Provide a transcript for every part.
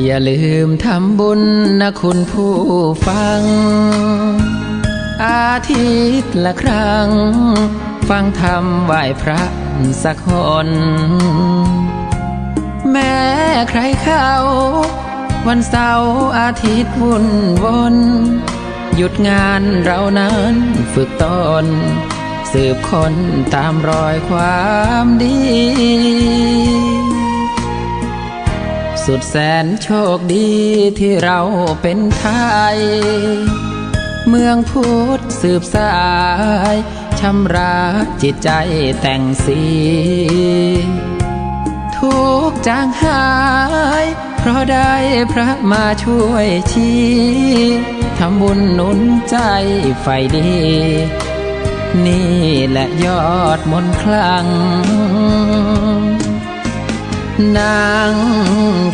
อย่าลืมทำบุญนะคุณผู้ฟัง อาทิตย์ละครั้ง ฟังธรรมไหว้พระสักคนแม้ใครเข้า วันเสาร์อาทิตย์วุ่นวน หยุดงานเรานั้นฝึกตน สืบคนตามรอยความดี สุดแสนโชคดีที่เราเป็นไทย เมืองพุทธสืบสายชำระจิตใจแต่งสี ทุกจางหาย เพราะได้พระมาช่วยชี้ทำบุญหนุนใจไฟดี นี่แหละยอดมนคลัง นาง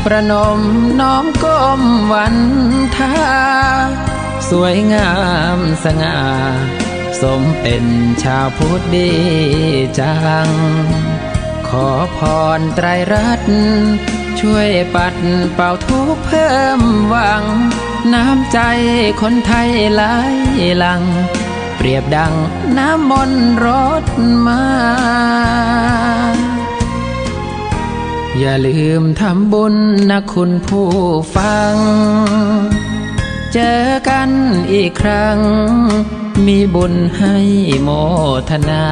ประนมน้อมก้มวันทาสวยงามสง่า สมเป็นชาวพุทธดีจัง ขอพรไตรรัตน์ช่วยปัดเป่าทุกเพิ่มหวัง น้ำใจคนไทยไหลหลัง เปรียบดังน้ำมนต์รดมา อย่าลืมทำบุญนะคุณผู้ฟัง เจอกันอีกครั้ง มีบุญให้โมทนา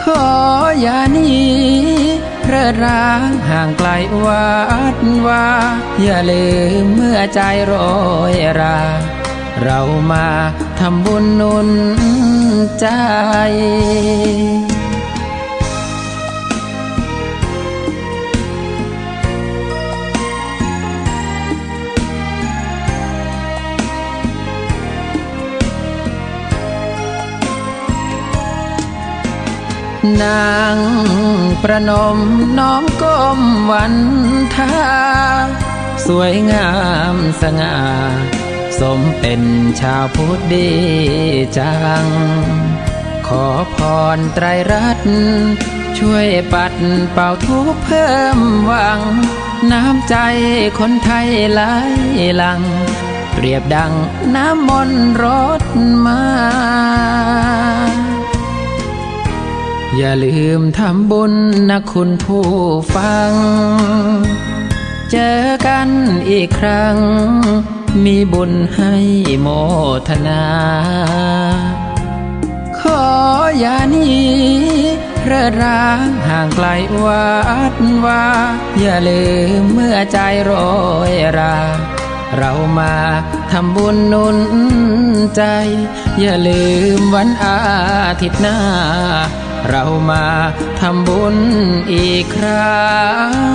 ขออย่านีเพลิดร้างห่างไกลวัดว่า อย่าลืมเมื่อใจโรยรา เรามาทำบุญนุนใจ นางประนมน้อมก้มวันทาสวยงามสง่า สมเป็นชาวพุทธดีจัง ขอพรไตรรัตน์ช่วยปัดเป่าทุกเพิ่มหวัง น้ำใจคนไทยไหลหลัง เปรียบดังน้ำมนต์รดมา อย่าลืมทำบุญนะคุณผู้ฟัง เจอกันอีกครั้ง มีบุญให้โมทนา ขออย่านีเพลิดร้างห่างไกลวัดว่า อย่าลืมเมื่อใจโรยราเรามาทำบุญนุนใจ อย่าลืมวันอาทิตย์หน้า เรามาทำบุญอีกครั้ง